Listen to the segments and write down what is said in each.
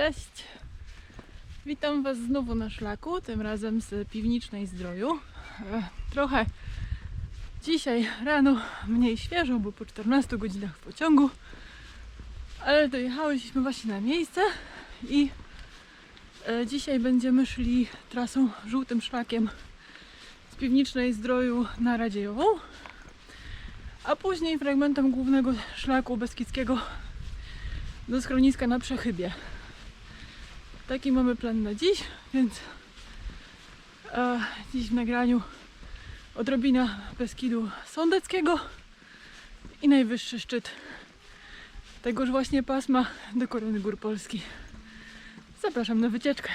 Cześć! Witam Was znowu na szlaku, tym razem z piwnicznej zdroju. E, Trochę dzisiaj rano mniej świeżo, bo po 14 godzinach w pociągu, ale dojechałyśmy właśnie na miejsce i e, dzisiaj będziemy szli trasą żółtym szlakiem z piwnicznej zdroju na Radziejową, a później fragmentem głównego szlaku beskidzkiego do schroniska na Przechybie. Taki mamy plan na dziś, więc e, dziś w nagraniu odrobina Beskidu Sądeckiego i najwyższy szczyt tegoż właśnie pasma do Korony Gór Polski. Zapraszam na wycieczkę.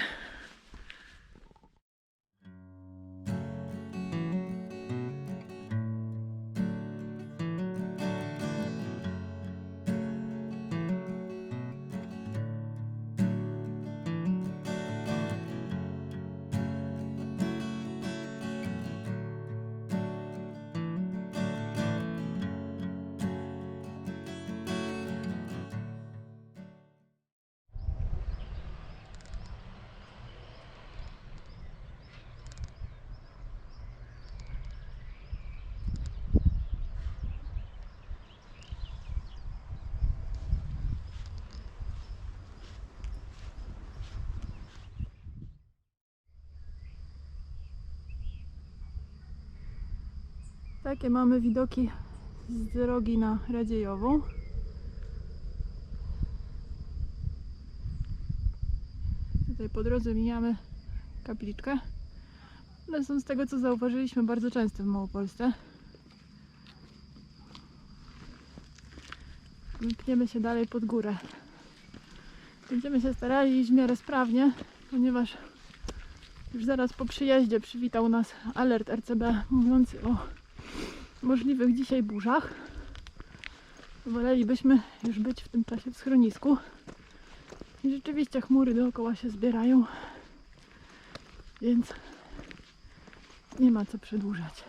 Takie mamy widoki z drogi na Radziejową. Tutaj po drodze mijamy kapliczkę. One są z tego co zauważyliśmy bardzo często w Małopolsce. Pniemy się dalej pod górę. Będziemy się starali iść w miarę sprawnie, ponieważ już zaraz po przyjeździe przywitał nas alert RCB mówiący o możliwych dzisiaj burzach. Wolelibyśmy już być w tym czasie w schronisku. I rzeczywiście chmury dookoła się zbierają, więc nie ma co przedłużać.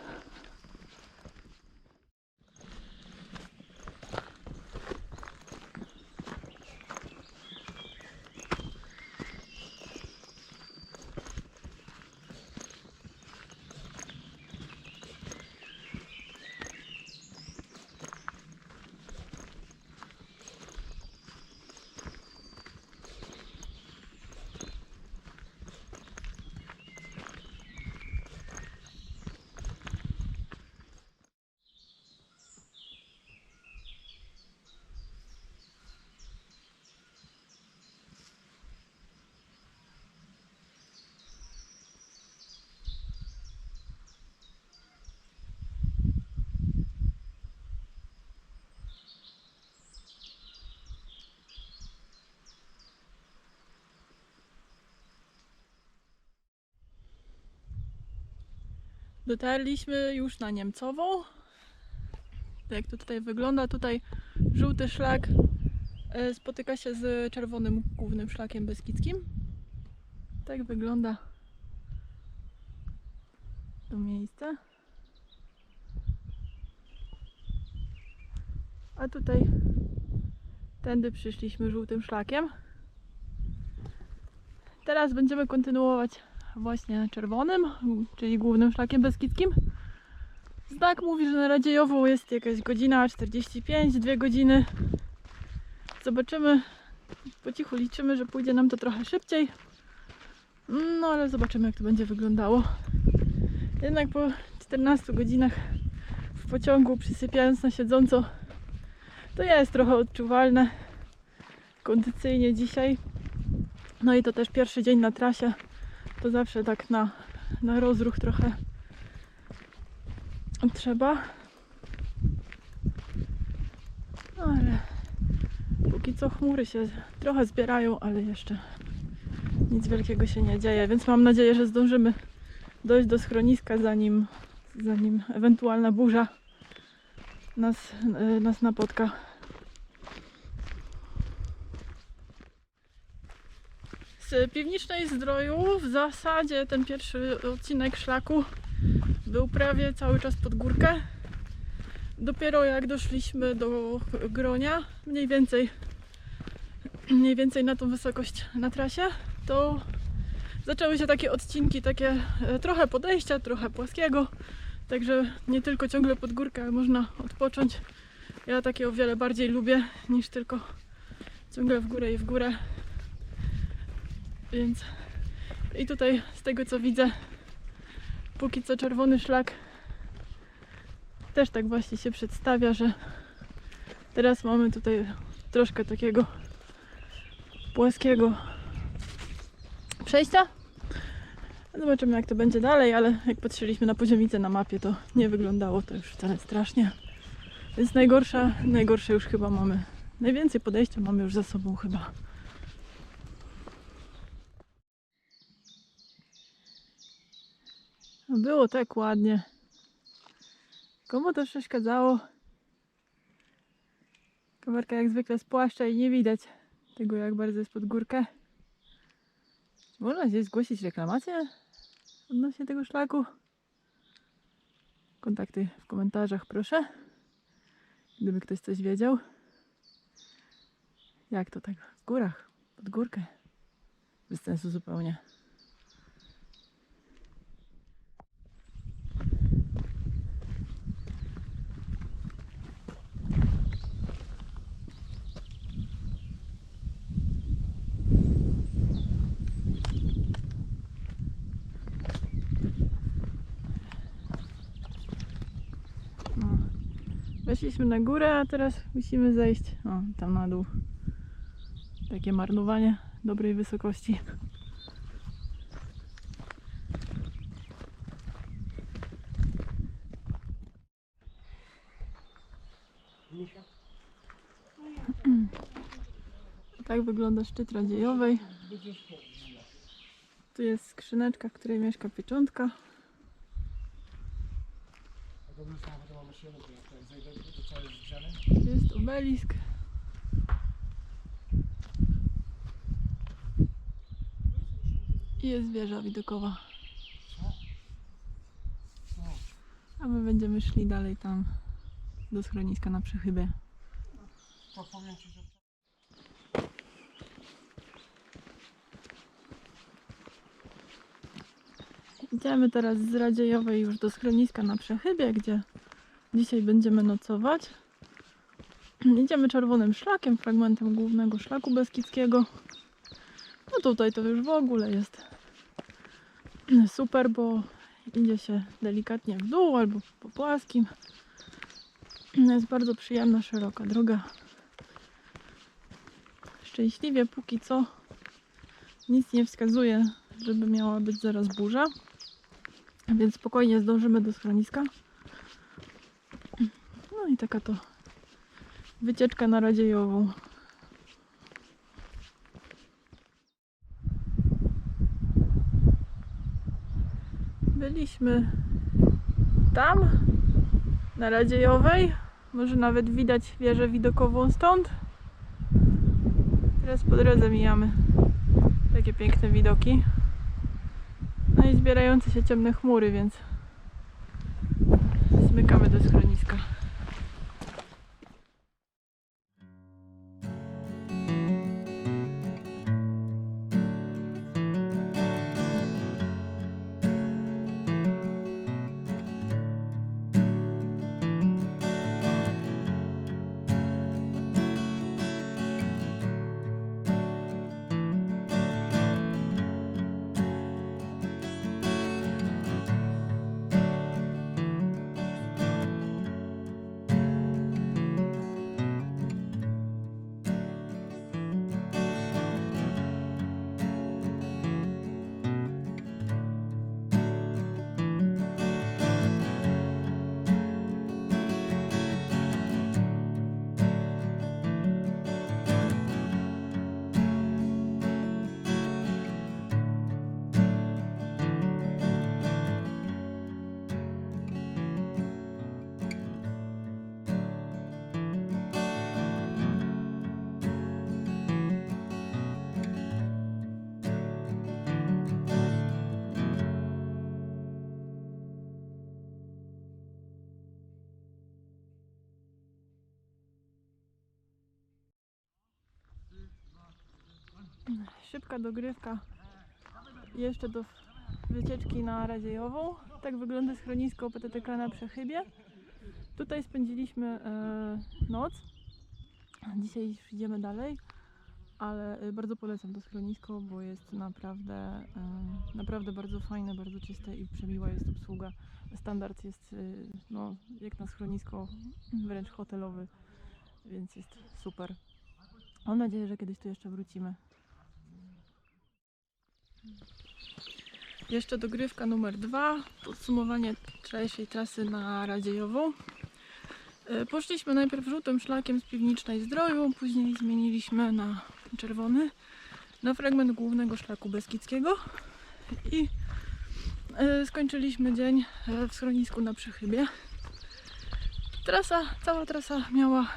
Dotarliśmy już na Niemcową. Tak jak to tutaj wygląda, tutaj żółty szlak e, spotyka się z czerwonym głównym szlakiem beskidzkim. Tak wygląda to miejsce. A tutaj tędy przyszliśmy żółtym szlakiem. Teraz będziemy kontynuować właśnie czerwonym, czyli głównym szlakiem beskidzkim. Znak mówi, że na Radziejową jest jakaś godzina 45, dwie godziny. Zobaczymy, po cichu liczymy, że pójdzie nam to trochę szybciej. No ale zobaczymy jak to będzie wyglądało. Jednak po 14 godzinach w pociągu przysypiając na siedząco to jest trochę odczuwalne kondycyjnie dzisiaj. No i to też pierwszy dzień na trasie to zawsze tak na, na rozruch trochę trzeba. Ale póki co chmury się trochę zbierają, ale jeszcze nic wielkiego się nie dzieje, więc mam nadzieję, że zdążymy dojść do schroniska zanim, zanim ewentualna burza nas, e, nas napotka. Z Piwnicznej Zdroju w zasadzie ten pierwszy odcinek szlaku był prawie cały czas pod górkę. Dopiero jak doszliśmy do Gronia, mniej więcej mniej więcej na tą wysokość na trasie, to zaczęły się takie odcinki, takie e, trochę podejścia, trochę płaskiego. Także nie tylko ciągle pod górkę, ale można odpocząć. Ja takie o wiele bardziej lubię niż tylko ciągle w górę i w górę. Więc i tutaj z tego co widzę, póki co czerwony szlak też tak właśnie się przedstawia, że teraz mamy tutaj troszkę takiego płaskiego przejścia. Zobaczymy jak to będzie dalej, ale jak patrzyliśmy na poziomicę na mapie, to nie wyglądało to już wcale strasznie. Więc najgorsza, najgorsze już chyba mamy. Najwięcej podejścia mamy już za sobą chyba. Było tak ładnie. Komu to przeszkadzało? Kamerka jak zwykle spłaszcza i nie widać tego jak bardzo jest pod górkę. Można gdzieś zgłosić reklamację odnośnie tego szlaku? Kontakty w komentarzach proszę. Gdyby ktoś coś wiedział. Jak to tak w górach, pod górkę? Bez sensu zupełnie. Weszliśmy na górę, a teraz musimy zejść o, tam na dół. Takie marnowanie dobrej wysokości. Tak wygląda szczyt Radziejowej. Tu jest skrzyneczka, w której mieszka pieczątka. Jest obelisk. I jest wieża widokowa. A my będziemy szli dalej tam do schroniska na przechybie. To powiem ci, że Idziemy teraz z Radziejowej już do schroniska na Przechybie, gdzie dzisiaj będziemy nocować. Idziemy czerwonym szlakiem, fragmentem głównego szlaku beskidzkiego. No tutaj to już w ogóle jest super, bo idzie się delikatnie w dół albo po płaskim. Jest bardzo przyjemna, szeroka droga. Szczęśliwie póki co nic nie wskazuje, żeby miała być zaraz burza. Więc spokojnie zdążymy do schroniska. No i taka to wycieczka na Radziejową. Byliśmy tam, na Radziejowej. Może nawet widać wieżę widokową stąd. Teraz po drodze mijamy takie piękne widoki. Zbierające się ciemne chmury, więc zmykamy do schroniska. Szybka dogrywka jeszcze do wycieczki na Radziejową. Tak wygląda schronisko PTTK na Przechybie. Tutaj spędziliśmy e, noc. Dzisiaj już idziemy dalej, ale e, bardzo polecam to schronisko, bo jest naprawdę, e, naprawdę bardzo fajne, bardzo czyste i przemiła jest obsługa. Standard jest no, jak na schronisko wręcz hotelowy, więc jest super. Mam nadzieję, że kiedyś tu jeszcze wrócimy. Jeszcze dogrywka numer dwa, podsumowanie wczorajszej trasy na Radziejową. E, Poszliśmy najpierw żółtym szlakiem z Piwnicznej Zdroju, później zmieniliśmy na czerwony, na fragment głównego szlaku Beskidzkiego i e, skończyliśmy dzień e, w schronisku na Przechybie. Trasa, cała trasa miała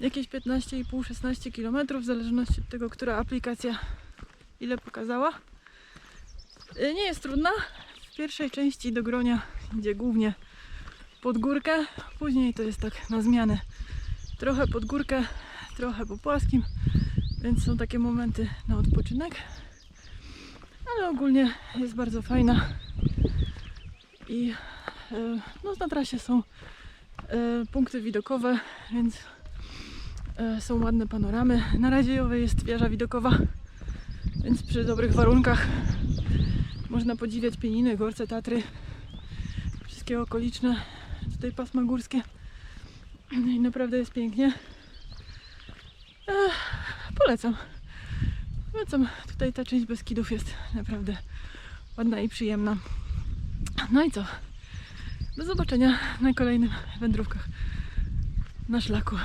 jakieś 15,5-16 km, w zależności od tego, która aplikacja ile pokazała. Y, Nie jest trudna. W pierwszej części do Gronia idzie głównie pod górkę, później to jest tak na zmianę. Trochę pod górkę, trochę po płaskim, więc są takie momenty na odpoczynek. Ale ogólnie jest bardzo fajna. I y, no, na trasie są y, punkty widokowe, więc są ładne panoramy. Na Radziejowej jest wieża widokowa, więc przy dobrych warunkach można podziwiać Pieniny, Gorce, Tatry, wszystkie okoliczne, tutaj pasma górskie. I naprawdę jest pięknie. Ech, polecam. Polecam. Tutaj ta część Beskidów jest naprawdę ładna i przyjemna. No i co? Do zobaczenia na kolejnych wędrówkach na szlaku.